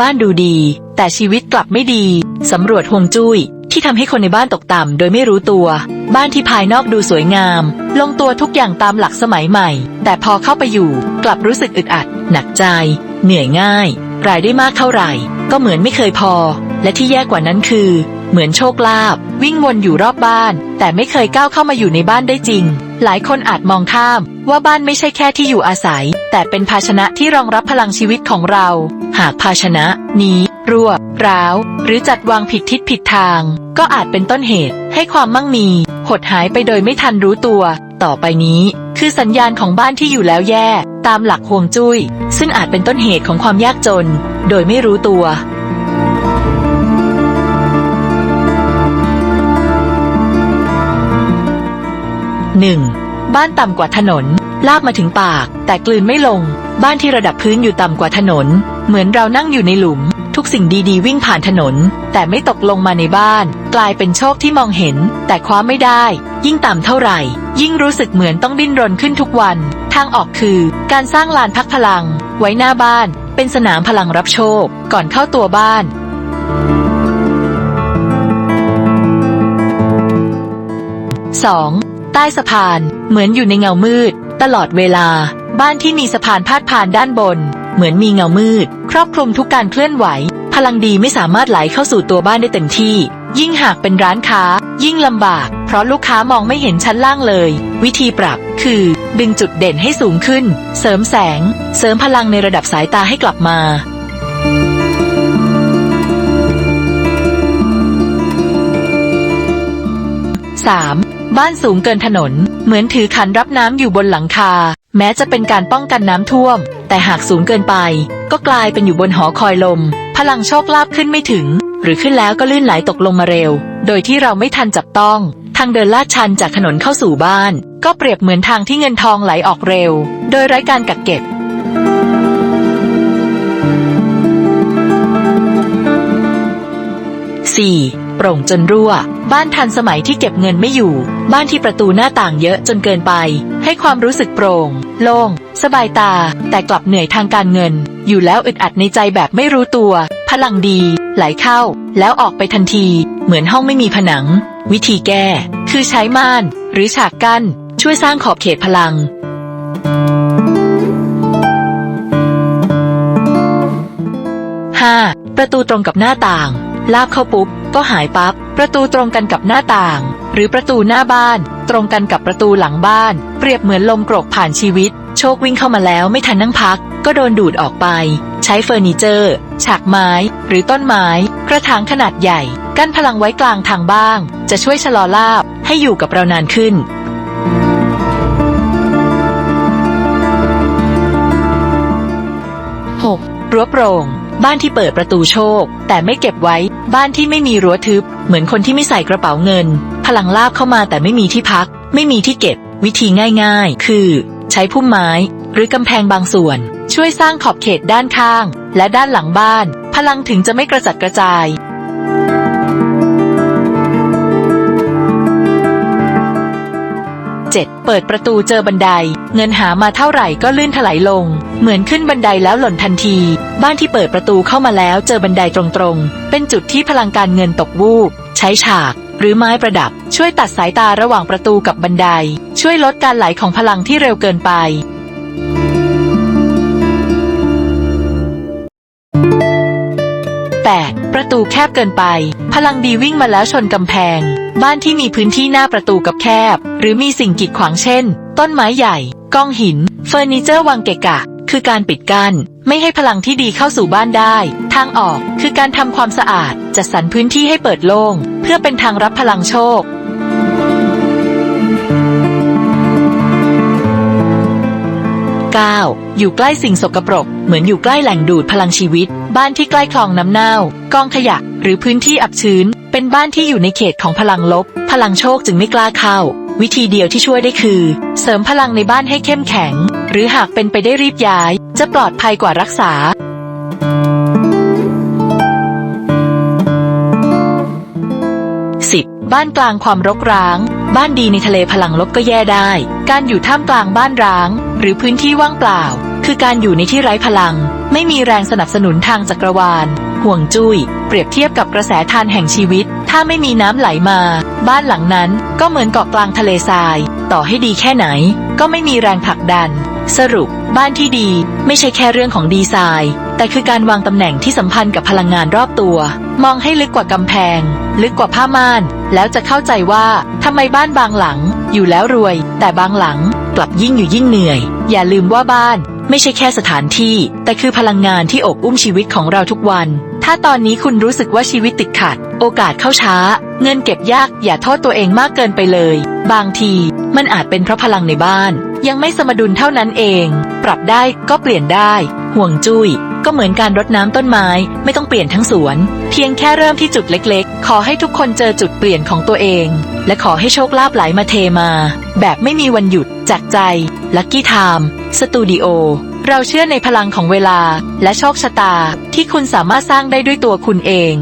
บ้านดูดี แต่ชีวิตกลับไม่ดี สำรวจห่วงจุ้ย ที่ทำให้คนในบ้านตกต่ำโดยไม่รู้ตัว บ้านที่ภายนอกดูสวยงาม ลงตัวทุกอย่างตามหลักสมัยใหม่ แต่พอเข้าไปอยู่ กลับรู้สึกอึดอัด หนักใจ เหนื่อยง่าย รายได้มากเท่าไหร่ ก็เหมือนไม่เคยพอ และที่แย่กว่านั้นคือ เหมือนโชคลาภวิ่งวนอยู่รอบบ้าน แต่ไม่เคยก้าวเข้ามาอยู่ในบ้านได้จริง หลายคนอาจมองข้าม ว่าบ้านไม่ใช่แค่ที่อยู่อาศัย แต่เป็นภาชนะที่รองรับพลังชีวิตของเรา หากภาชนะนี้รั่ว ร้าว หรือจัดวางผิดทิศผิดทาง ก็อาจเป็นต้นเหตุ ให้ความมั่งมี หดหายไปโดยไม่ทันรู้ตัว ต่อไปนี้ คือสัญญาณของบ้านที่อยู่แล้วแย่ ตามหลักห่วงจุ้ย ซึ่งอาจเป็นต้นเหตุของความยากจน โดยไม่รู้ตัว 1. บ้านต่ำกว่าถนน ลากมาถึงปาก แต่กลืนไม่ลง บ้านที่ระดับพื้นอยู่ต่ำกว่าถนน เหมือนเรานั่งอยู่ในหลุม ทุกสิ่งดีๆ วิ่งผ่านถนน แต่ไม่ตกลงมาในบ้าน กลายเป็นโชคที่มองเห็น แต่คว้าไม่ได้ ยิ่งต่ำเท่าไหร่ ยิ่งรู้สึกเหมือนต้องดิ้นรนขึ้นทุกวัน ทางออกคือ การสร้างลานพักพลัง ไว้หน้าบ้าน เป็นสนามพลังรับโชค ก่อนเข้าตัวบ้าน 2. ใต้สะพาน เหมือนอยู่ในเงามืด ตลอดเวลา บ้านที่มีสะพานพาดผ่านด้านบน เหมือนมีเงามืด ครอบคลุมทุกการเคลื่อนไหว พลังดีไม่สามารถไหลเข้าสู่ตัวบ้านได้เต็มที่ ยิ่งหากเป็นร้านค้า ยิ่งลำบาก เพราะลูกค้ามองไม่เห็นชั้นล่างเลย วิธีปรับคือ ดึงจุดเด่นให้สูงขึ้น เสริมแสง เสริมพลังในระดับสายตาให้กลับมา 3. บ้านสูงเกินถนน เหมือนถือขันรับน้ำอยู่บนหลังคา แม้จะเป็นการป้องกันน้ำท่วม แต่หากสูงเกินไป ก็กลายเป็นอยู่บนหอคอยลม พลังโชคลาภขึ้นไม่ถึง หรือขึ้นแล้วก็ลื่นไหลตกลงมาเร็ว โดยที่เราไม่ทันจับต้อง ทางเดินลาดชันจากถนนเข้าสู่บ้าน ก็เปรียบเหมือนทางที่เงินทองไหลออกเร็ว โดยไร้การกักเก็บ 4. โปร่งจนรั่ว บ้านทันสมัยที่เก็บเงินไม่อยู่ บ้านที่ประตูหน้าต่างเยอะจนเกินไป ให้ความรู้สึกโปร่ง โล่ง สบายตา แต่กลับเหนื่อยทางการเงิน อยู่แล้วอึดอัดในใจแบบไม่รู้ตัว พลังดี ไหลเข้า แล้วออกไปทันที เหมือนห้องไม่มีผนัง วิธีแก้ คือใช้ม่าน หรือฉากกั้น ช่วยสร้างขอบเขตพลัง 5. ประตูตรงกับหน้าต่าง ลาบเข้าปุ๊บ ก็หายปับ๊บประตูตรงกันกับหน้าต่าง หรือประตูหน้าบ้าน ตรงกันกับประตูหลังบ้าน เปรียบเหมือนลมกรกผ่านชีวิต โชควิ่งเข้ามาแล้วไม่ทันนั่งพัก ก็โดนดูดออกไป ใช้เฟอร์นิเจอร์ ฉากไม้ หรือต้นไม้ กระถางขนาดใหญ่ กั้นพลังไว้กลางทางบ้าง จะช่วยชะลอลาบให้อยู่กับเรานานขึ้น 6. รั้วโปร่ง บ้านที่เปิดประตูโชค แต่ไม่เก็บไว้ บ้านที่ไม่มีรั้วทึบ เหมือนคนที่ไม่ใส่กระเป๋าเงิน พลังลาบเข้ามาแต่ไม่มีที่พัก ไม่มีที่เก็บ วิธีง่ายๆ คือ ใช้พุ่มไม้ หรือกำแพงบางส่วน ช่วยสร้างขอบเขตด้านข้าง และด้านหลังบ้าน พลังถึงจะไม่กระจัดกระจาย 7. เปิดประตูเจอบันได เงินหามาเท่าไหร่ก็ลื่นถลายลง เหมือนขึ้นบันไดแล้วหล่นทันที บ้านที่เปิดประตูเข้ามาแล้วเจอบันไดตรงๆ เป็นจุดที่พลังการเงินตกวูบ ใช้ฉาก หรือไม้ประดับ ช่วยตัดสายตาระหว่างประตูกับบันได ช่วยลดการไหลของพลังที่เร็วเกินไป 8. ประตูแคบเกินไป พลังดีวิ่งมาแล้วชนกำแพง บ้านที่มีพื้นที่หน้าประตูกับแคบ หรือมีสิ่งกีดขวางเช่น ต้นไม้ใหญ่ ก้องหิน เฟอร์นิเจอร์วางเกะกะ คือการปิดกั้น ไม่ให้พลังที่ดีเข้าสู่บ้านได้ ทางออกคือการทำความสะอาด จัดสรรพื้นที่ให้เปิดโล่ง เพื่อเป็นทางรับพลังโชค 9. อยู่ใกล้สิ่งสกปรก เหมือนอยู่ใกล้แหล่งดูดพลังชีวิต บ้านที่ใกล้คลองน้ำเน่ากองขยะ หรือพื้นที่อับชื้น เป็นบ้านที่อยู่ในเขตของพลังลบ พลังโชคจึงไม่กล้าเข้า วิธีเดียวที่ช่วยได้คือ เสริมพลังในบ้านให้เข้มแข็ง หรือหากเป็นไปได้รีบย้าย จะปลอดภัยกว่ารักษา 10. บ้านกลางความรกร้าง บ้านดีในทะเลพลังลบก็แย่ได้ การอยู่ท่ามกลางบ้านร้าง หรือพื้นที่ว่างเปล่า คือการอยู่ในที่ไร้พลัง ไม่มีแรงสนับสนุนทางจักรวาล ห่วงจุย้ย เปรียบเทียบกับกระแสทานแห่งชีวิต ถ้าไม่มีน้ำไหลมา บ้านหลังนั้นก็เหมือนเกาะกลางทะเลทราย ต่อให้ดีแค่ไหน ก็ไม่มีแรงผลักดัน สรุป บ้านที่ดี ไม่ใช่แค่เรื่องของดีไซน์ แต่คือการวางตำแหน่งที่สัมพันธ์กับพลังงานรอบตัว มองให้ลึกกว่ากำแพง ลึกกว่าผ้าม่าน แล้วจะเข้าใจว่าทำไมบ้านบางหลัง อยู่แล้วรวย แต่บางหลังกลับยิ่งอยู่ยิ่งเหนื่อย อย่าลืมว่าบ้าน ไม่ใช่แค่สถานที่ แต่คือพลังงานที่อบอุ้มชีวิตของเราทุกวัน ถ้าตอนนี้คุณรู้สึกว่าชีวิตติดขัด โอกาสเข้าช้า เงินเก็บยากอย่าโทษตัวเองมากเกินไปเลย บางที มันอาจเป็นเพราะพลังในบ้าน ยังไม่สมดุลเท่านั้นเอง ปรับได้ก็เปลี่ยนได้ ห่วงจุย้ยก็เหมือนการรดน้ำต้นไม้ ไม่ต้องเปลี่ยนทั้งสวน เพียงแค่เริ่มที่จุดเล็กๆ ขอให้ทุกคนเจอจุดเปลี่ยนของตัวเอง และขอให้โชคลาภไหลมาเทมา แบบไม่มีวันหยุดจากใจ ลัคกี้ไทม์สตูดิโอเราเชื่อในพลังของเวลาและโชคชะตาที่คุณสามารถสร้างได้ด้วยตัวคุณเอง